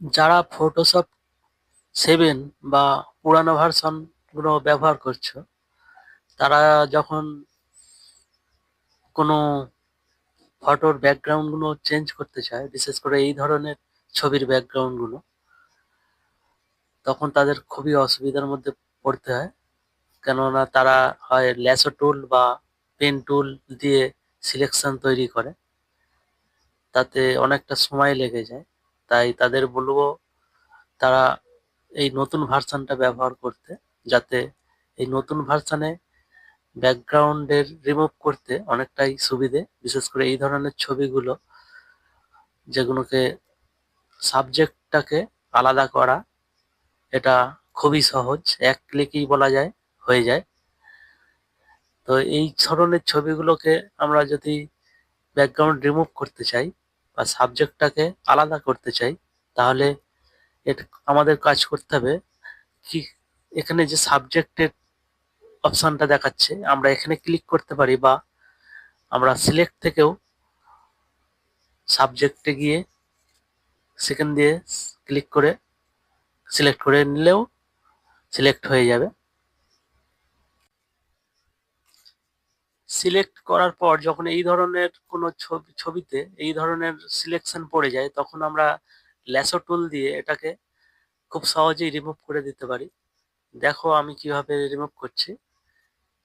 যারা Photoshop seven বা পুরানো ভার্সনগুলো ব্যবহার করছ, তারা যখন কোনো ফটোর ব্যাকগ্রাউন্ডগুলো চেঞ্জ করতে চায়, বিশেষ করে এই ধরনের ছবির ব্যাকগ্রাউন্ডগুলো, তখন তাদের খুবই অসুবিধার মধ্যে পড়তে হয়। কেননা তারা হয় ল্যাসো টুল বা পেন টুল দিয়ে সিলেকশন তৈরি করে, তাতে অনেকটা সময় লেগে যায়। তাই তাদের বলব তারা এই নতুন ভার্সানটা ব্যবহার করতে, যাতে এই নতুন ভার্সানে ব্যাকগ্রাউন্ডের রিমুভ করতে অনেকটাই সুবিধে, বিশেষ করে এই ধরনের ছবিগুলো যেগুলোকে সাবজেক্টটাকে আলাদা করা, এটা খুবই সহজ, এক ক্লিকেই বলা যায়, হয়ে যায়। তো এই ধরনের ছবিগুলোকে আমরা যদি ব্যাকগ্রাউন্ড রিমুভ করতে চাই বা সাবজেক্টটাকে আলাদা করতে চাই, তাহলে আমাদের কাজ করতে হবে কি, এখানে যে সাবজেক্টের অপশানটা দেখাচ্ছে, আমরা এখানে ক্লিক করতে পারি বা আমরা সিলেক্ট থেকেও সাবজেক্টে গিয়ে সেখান দিয়ে ক্লিক করে সিলেক্ট করে নিলেও সিলেক্ট হয়ে যাবে। সিলেক্ট করার পর যখন এই ধরনের কোনো ছবি, ছবিতে এই ধরনের সিলেকশন পড়ে যায়, তখন আমরা ল্যাসো টুল দিয়ে এটাকে খুব সহজেই রিমুভ করে দিতে পারি। দেখো আমি কীভাবে রিমুভ করছি।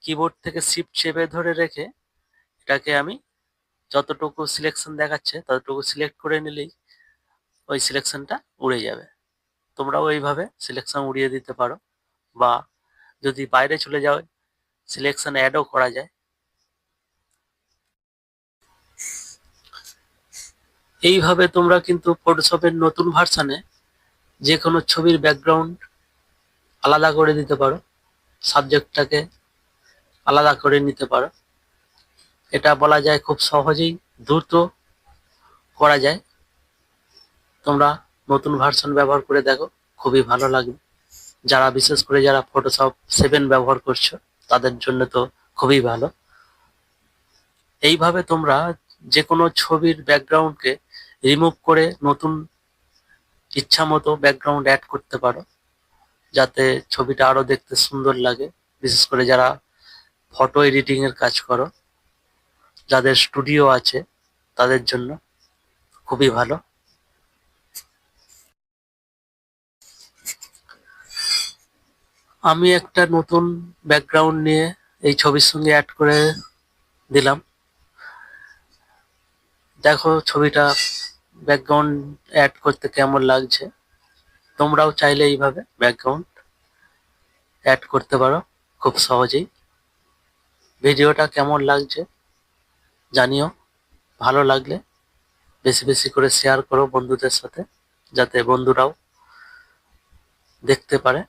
কিবোর্ড থেকে শিফট চেপে ধরে রেখে এটাকে আমি যতটুকু সিলেকশন দেখাচ্ছে ততটুকু সিলেক্ট করে নিলেই ওই সিলেকশনটা উড়ে যাবে। তোমরাও এইভাবে সিলেকশন উড়িয়ে দিতে পারো বা যদি বাইরে চলে যাও সিলেকশন অ্যাডও করা যায়। এইভাবে তোমরা কিন্তু ফটোশপের নতুন ভার্সানে যে কোনো ছবির ব্যাকগ্রাউন্ড আলাদা করে দিতে পারো সাবজেক্টটাকে আলাদা করে নিতে পারো। এটা বলা যায় খুব সহজেই, দ্রুত করা যায়। তোমরা নতুন ভার্সন ব্যবহার করে দেখো, খুবই ভালো লাগবে। যারা বিশেষ করে যারা ফটোশপ সেভেন ব্যবহার করছ, তাদের জন্য তো খুবই ভালো। এইভাবে তোমরা যে কোনো ছবির ব্যাকগ্রাউন্ডকে রিমুভ করে নতুন ইচ্ছা মতো ব্যাকগ্রাউন্ড অ্যাড করতে পারো, যাতে ছবিটা আরও দেখতে সুন্দর লাগে। বিশেষ করে যারা ফটো এডিটিং এর কাজ করো, যাদের স্টুডিও আছে, তাদের জন্য খুবই ভালো। আমি একটা নতুন ব্যাকগ্রাউন্ড নিয়ে এই ছবির সঙ্গে অ্যাড করে দিলাম। দেখো ছবিটা ব্যাকগ্রাউন্ড অ্যাড করতে কেমন লাগছে? তোমরাও চাইলে এইভাবে ব্যাকগ্রাউন্ড অ্যাড করতে পারো খুব সহজেই। ভিডিওটা কেমন লাগছে জানিও। ভালো লাগলে বেশি বেশি করে শেয়ার করো বন্ধুদের সাথে, যাতে বন্ধুরাও দেখতে পারে।